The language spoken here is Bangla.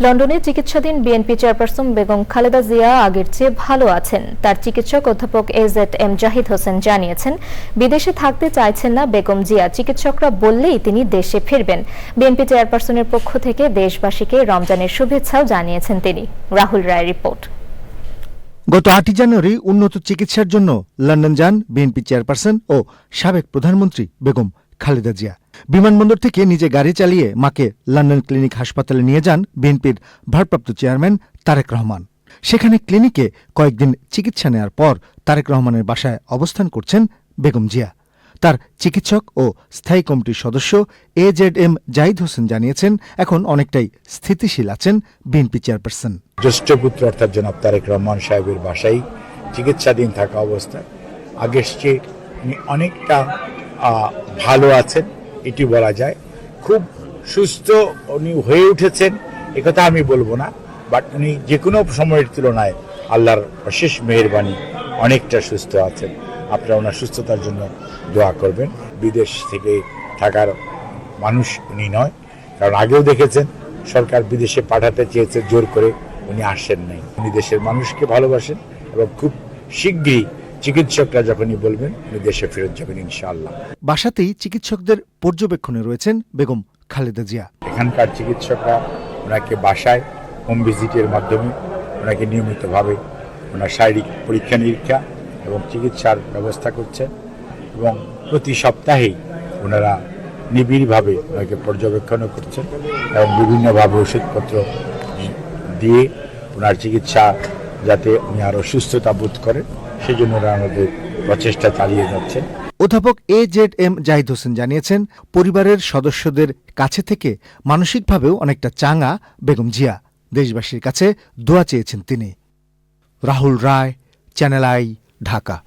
লন্ডনে চিকিৎসাধীন বিএনপি চেয়ারপারসন বেগম খালেদা জিয়া আগের চেয়ে ভালো আছেন। তার চিকিৎসক অধ্যাপক এজেড এম জাহিদ হোসেন জানিয়েছেন, বিদেশে থাকতে চাইছেন না বেগম জিয়া, চিকিৎসকরা বললেই তিনি দেশে ফিরবেন। বিএনপি চেয়ারপারসনের পক্ষ থেকে দেশবাসীকে রমজানের শুভেচ্ছাও জানিয়েছেন তিনি। রাহুল রায় রিপোর্ট। গত আটই জানুয়ারি উন্নত চিকিৎসার জন্য লন্ডন যান বিএনপি চেয়ারপারসন ও সাবেক প্রধানমন্ত্রী বেগম খালেদা জিয়া। বিমানবন্দর থেকে নিজে গাড়ি চালিয়ে মাকে লন্ডন ক্লিনিক হাসপাতালে নিয়ে যান বিএনপির ভারপ্রাপ্ত চেয়ারম্যান তারেক রহমান। সেখানে ক্লিনিকে কয়েকদিন চিকিৎসা নেয়ার পর তারেক রহমানের বাসায় অবস্থান করছেন বেগম জিয়া। তার চিকিৎসক ও স্থায়ী কমিটির সদস্য A Z M Zahid Hossain জানিয়েছেন, এখন অনেকটাই স্থিতিশীল আছেন বিএনপি চেয়ারপারসন। জ্যেষ্ঠ পুত্র অর্থাৎ জনাব তারেক রহমান সাহেবের বাসায় চিকিৎসাধীন থাকা অবস্থায়। আগের চেয়ে অনেকটা ভালো আছেন এটি বলা যায়। খুব সুস্থ উনি হয়ে উঠেছেন একথা আমি বলব না, বাট উনি যে কোনো সময়ের তুলনায় আল্লাহর অশেষ মেহেরবানি অনেকটা সুস্থ আছেন। আপনারা ওনার সুস্থতার জন্য দোয়া করবেন। বিদেশ থেকে থাকার মানুষ উনি নয়, কারণ আগেও দেখেছেন, সরকার বিদেশে পাঠাতে চেয়েছে, জোর করে উনি আসেন নাই। উনি দেশের মানুষকে ভালোবাসেন এবং খুব শীঘ্রই চিকিৎসকরা যখনই বলবেন উনি দেশে ফেরত যাবেন ইনশাআল্লাহ। বাসাতেই চিকিৎসকদের পর্যবেক্ষণে রয়েছেন বেগম খালেদা জিয়া। এখানকার চিকিৎসকরা ওনাকে বাসায় হোম ভিজিটের মাধ্যমে ওনাকে নিয়মিতভাবে ওনার শারীরিক পরীক্ষা নিরীক্ষা এবং চিকিৎসার ব্যবস্থা করছেন এবং প্রতি সপ্তাহেই ওনারা নিবিড়ভাবে ওনাকে পর্যবেক্ষণও করছেন এবং বিভিন্নভাবে ওষুধপত্র দিয়ে ওনার চিকিৎসা যাতে উনি আরও সুস্থতা বোধ করেন। সেই জন্য ওরা আমাদের প্রচেষ্টা চালিয়ে যাচ্ছে। অধ্যাপক A Z M Zahid Hossain জানিয়েছেন, পরিবারের সদস্যদের কাছে থেকে মানসিকভাবেও অনেকটা চাঙা বেগম জিয়া। দেশবাসীর কাছে দোয়া চেয়েছেন তিনি। Rahul Roy, channel I, Dhaka.